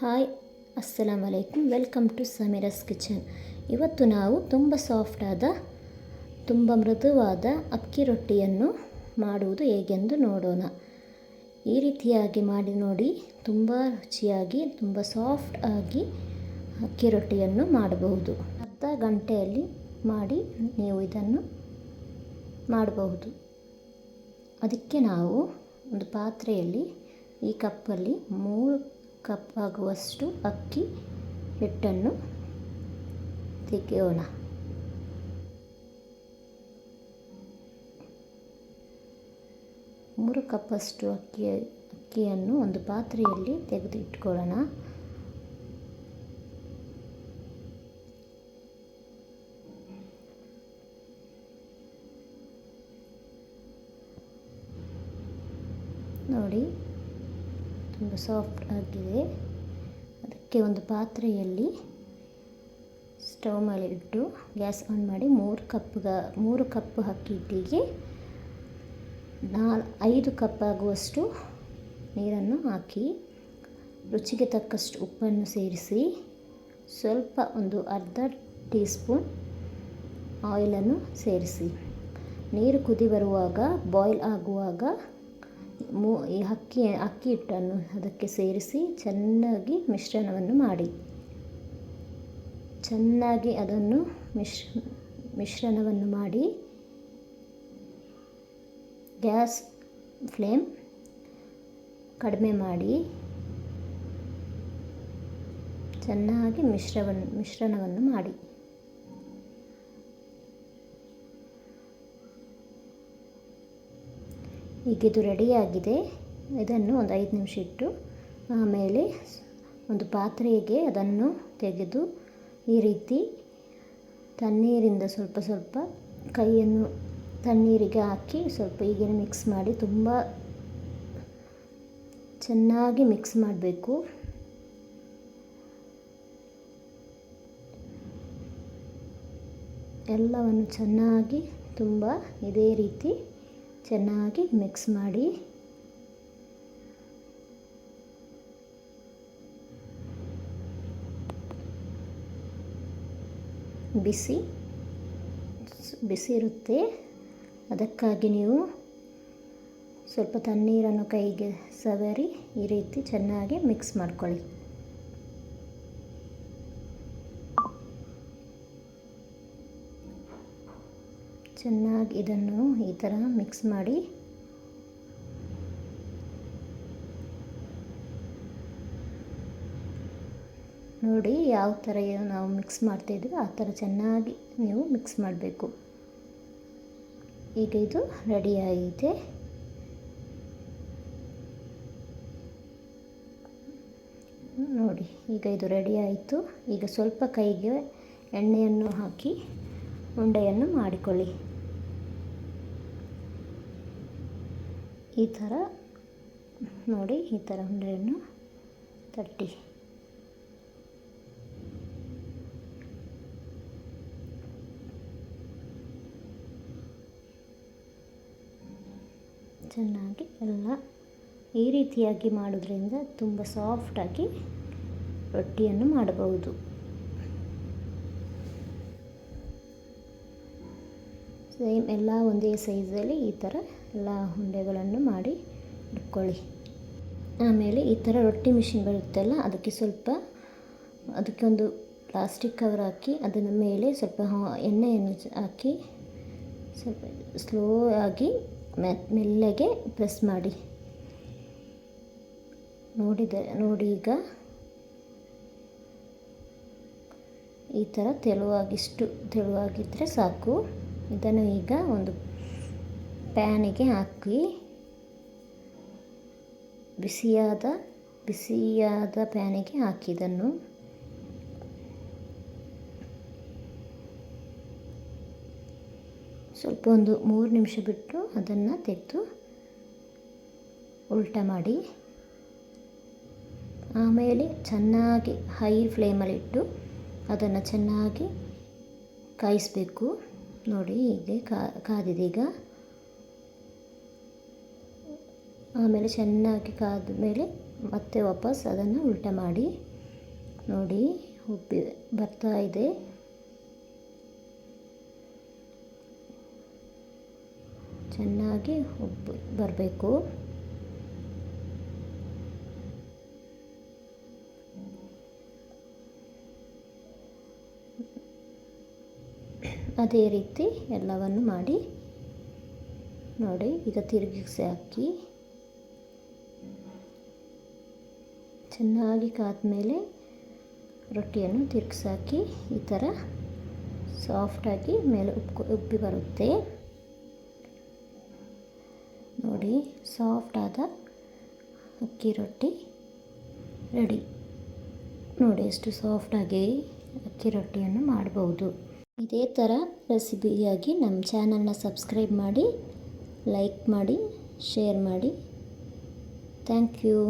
Hi ಅಸ್ಸಲಾಮ್ ವಲೈಕುಮ್ welcome to Sameera's kitchen ಇವತ್ತು ನಾವು ತುಂಬ ಸಾಫ್ಟಾದ ತುಂಬ ಮೃದುವಾದ ಅಕ್ಕಿ ರೊಟ್ಟಿಯನ್ನು ಮಾಡುವುದು ಹೇಗೆಂದು ನೋಡೋಣ. ಈ ರೀತಿಯಾಗಿ ಮಾಡಿ ನೋಡಿ, ತುಂಬ ರುಚಿಯಾಗಿ, ತುಂಬ ಸಾಫ್ಟ್ ಆಗಿ ಅಕ್ಕಿ ರೊಟ್ಟಿಯನ್ನು ಮಾಡಬಹುದು. ಅರ್ಧ ಗಂಟೆಯಲ್ಲಿ ಮಾಡಿ ನೀವು ಇದನ್ನು ಮಾಡಬಹುದು. ಅದಕ್ಕೆ ನಾವು ಒಂದು ಪಾತ್ರೆಯಲ್ಲಿ ಈ ಕಪ್ಪಲ್ಲಿ ಮೂರು ಕಪ್ ಆಗುವಷ್ಟು ಅಕ್ಕಿ ಹಿಟ್ಟನ್ನು ತೆಗೆಯೋಣ. ಮೂರು ಕಪ್ಪಷ್ಟು ಅಕ್ಕಿ ಅಕ್ಕಿಯನ್ನು ಒಂದು ಪಾತ್ರೆಯಲ್ಲಿ ತೆಗೆದು ಇಟ್ಕೊಳ್ಳೋಣ ನೋಡಿ ತುಂಬ ಸಾಫ್ಟ್ ಆಗಿದೆ. ಅದಕ್ಕೆ ಒಂದು ಪಾತ್ರೆಯಲ್ಲಿ ಸ್ಟವ್ ಮೇಲೆ ಇಟ್ಟು ಗ್ಯಾಸ್ ಆನ್ ಮಾಡಿ ಮೂರು ಕಪ್ಗ ಮೂರು ಕಪ್ ಅಕ್ಕಿ ಹಿಟ್ಟಿಗೆ ನಾಲ್, ಐದು ಕಪ್ ಆಗುವಷ್ಟು ನೀರನ್ನು ಹಾಕಿ, ರುಚಿಗೆ ತಕ್ಕಷ್ಟು ಉಪ್ಪನ್ನು ಸೇರಿಸಿ, ಸ್ವಲ್ಪ ಒಂದು ಅರ್ಧ ಟೀ ಸ್ಪೂನ್ ಆಯಿಲನ್ನು ಸೇರಿಸಿ. ನೀರು ಕುದಿ ಬರುವಾಗ ಬಾಯ್ಲ್ ಆಗುವಾಗ ಮೂ, ಈ ಅಕ್ಕಿ ಅಕ್ಕಿ ಹಿಟ್ಟನ್ನು ಅದಕ್ಕೆ ಸೇರಿಸಿ ಚೆನ್ನಾಗಿ ಮಿಶ್ರಣವನ್ನು ಮಾಡಿ. ಚೆನ್ನಾಗಿ ಅದನ್ನು ಮಿಶ್ ಮಿಶ್ರಣವನ್ನು ಮಾಡಿ. ಗ್ಯಾಸ್ ಫ್ಲೇಮ್ ಕಡಿಮೆ ಮಾಡಿ. ಚೆನ್ನಾಗಿ ಮಿಶ್ರವನ್ನು ಮಿಶ್ರಣವನ್ನು ಮಾಡಿ. ಈಗ ಇದು ರೆಡಿಯಾಗಿದೆ. ಇದನ್ನು ಒಂದು ಐದು ನಿಮಿಷ ಇಟ್ಟು ಆಮೇಲೆ ಒಂದು ಪಾತ್ರೆಗೆ ಅದನ್ನು ತೆಗೆದು ಈ ರೀತಿ ತಣ್ಣೀರಿಂದ ಸ್ವಲ್ಪ ಸ್ವಲ್ಪ ಕೈಯನ್ನು ತಣ್ಣೀರಿಗೆ ಹಾಕಿ ಸ್ವಲ್ಪ ಹೀಗೆ ಮಿಕ್ಸ್ ಮಾಡಿ ತುಂಬ ಚೆನ್ನಾಗಿ ಮಿಕ್ಸ್ ಮಾಡಬೇಕು. ಎಲ್ಲವನ್ನು ಚೆನ್ನಾಗಿ ತುಂಬ ಇದೇ ರೀತಿ ಚೆನ್ನಾಗಿ ಮಿಕ್ಸ್ ಮಾಡಿ. ಬಿಸಿ ಬಿಸಿ ಇರುತ್ತೆ. ಅದಕ್ಕಾಗಿ ನೀವು ಸ್ವಲ್ಪ ತಣ್ಣೀರನ್ನು ಕೈಗೆ ಸವರಿ ಈ ರೀತಿ ಚೆನ್ನಾಗಿ ಮಿಕ್ಸ್ ಮಾಡ್ಕೊಳ್ಳಿ. ಚೆನ್ನಾಗಿ ಇದನ್ನು ಈ ಥರ ಮಿಕ್ಸ್ ಮಾಡಿ ನೋಡಿ ಯಾವ ಥರ ನಾವು ಮಿಕ್ಸ್ ಮಾಡ್ತಾಯಿದ್ವಿ, ಆ ಥರ ಚೆನ್ನಾಗಿ ನೀವು ಮಿಕ್ಸ್ ಮಾಡಬೇಕು. ಈಗ ಇದು ರೆಡಿ ಆಗಿದೆ. ನೋಡಿ, ಈಗ ಇದು ರೆಡಿ ಆಯಿತು. ಈಗ ಸ್ವಲ್ಪ ಕೈಗೆ ಎಣ್ಣೆಯನ್ನು ಹಾಕಿ ಉಂಡೆಯನ್ನು ಮಾಡಿಕೊಳ್ಳಿ. ಈ ಥರ ನೋಡಿ, ಈ ಥರ ಉಂಡೆಯನ್ನು ತಟ್ಟಿ. ಚೆನ್ನಾಗಿ ಎಲ್ಲ ಈ ರೀತಿಯಾಗಿ ಮಾಡೋದ್ರಿಂದ ತುಂಬ ಸಾಫ್ಟಾಗಿ ರೊಟ್ಟಿಯನ್ನು ಮಾಡಬಹುದು. ಸೇಮ್ ಎಲ್ಲ ಒಂದೇ ಸೈಜಲ್ಲಿ ಈ ಥರ ಎಲ್ಲ ಉಂಡೆಗಳನ್ನು ಮಾಡಿ ಇಟ್ಕೊಳ್ಳಿ. ಆಮೇಲೆ ಈ ಥರ ರೊಟ್ಟಿ ಮಿಷಿನ್ ಬರುತ್ತಲ್ಲ, ಅದಕ್ಕೆ ಸ್ವಲ್ಪ ಅದಕ್ಕೆ ಒಂದು ಪ್ಲಾಸ್ಟಿಕ್ ಕವರ್ ಹಾಕಿ ಅದರ ಮೇಲೆ ಸ್ವಲ್ಪ ಎಣ್ಣೆಯನ್ನು ಹಾಕಿ ಸ್ವಲ್ಪ ಸ್ಲೋ ಆಗಿ ಮೆಲ್ಲಗೆ ಪ್ರೆಸ್ ಮಾಡಿ. ನೋಡಿದ ನೋಡಿ ಈಗ ಈ ಥರ ತೆಳುವಾಗಿಷ್ಟು ತೆಳುವಾಗಿದ್ದರೆ ಸಾಕು. ಇದನ್ನು ಈಗ ಒಂದು ಪ್ಯಾನಿಗೆ ಹಾಕಿ ಬಿಸಿಯಾದ ಬಿಸಿಯಾದ ಪ್ಯಾನಿಗೆ ಹಾಕಿ ಇದನ್ನು. ಸ್ವಲ್ಪ ಒಂದು ಮೂರು ನಿಮಿಷ ಬಿಟ್ಟು ಅದನ್ನು ತೆಗೆದು ಉಲ್ಟ ಮಾಡಿ. ಆಮೇಲೆ ಚೆನ್ನಾಗಿ ಹೈ ಫ್ಲೇಮಲ್ಲಿಟ್ಟು ಅದನ್ನು ಚೆನ್ನಾಗಿ ಕಾಯಿಸಬೇಕು. ನೋಡಿ, ಹೀಗೆ ಕಾದಿದೆ ಈಗ ಆಮೇಲೆ ಚೆನ್ನಾಗಿ ಕಾದ ಮೇಲೆ ಮತ್ತೆ ವಾಪಸ್ ಅದನ್ನು ಉಲ್ಟ ಮಾಡಿ ನೋಡಿ ಉಬ್ಬಿ ಬರ್ತಾ ಇದೆ. ಚೆನ್ನಾಗಿ ಉಬ್ಬಿ ಬರಬೇಕು. ಅದೇ ರೀತಿ ಎಲ್ಲವನ್ನು ಮಾಡಿ ನೋಡಿ, ಈಗ ತಿರುಗಿಸಿ ಹಾಕಿ. ಚೆನ್ನಾಗಿ ಕಾದ್ಮೇಲೆ ರೊಟ್ಟಿಯನ್ನು ತಿರುಗಿಸಾಕಿ ಈ ಥರ ಸಾಫ್ಟಾಗಿ ಮೇಲೆ ಉಪ್ಕೊ ಉಬ್ಬಿ ಬರುತ್ತೆ. ನೋಡಿ, ಸಾಫ್ಟಾದ ಅಕ್ಕಿ ರೊಟ್ಟಿ ರೆಡಿ. ನೋಡಿ, ಎಷ್ಟು ಸಾಫ್ಟಾಗಿ ಅಕ್ಕಿ ರೊಟ್ಟಿಯನ್ನು ಮಾಡ್ಬೋದು. ಇದೇ ಥರ ರೆಸಿಪಿಯಾಗಿ ನಮ್ಮ ಚಾನಲ್ನ ಸಬ್ಸ್ಕ್ರೈಬ್ ಮಾಡಿ, ಲೈಕ್ ಮಾಡಿ, ಶೇರ್ ಮಾಡಿ. Thank you.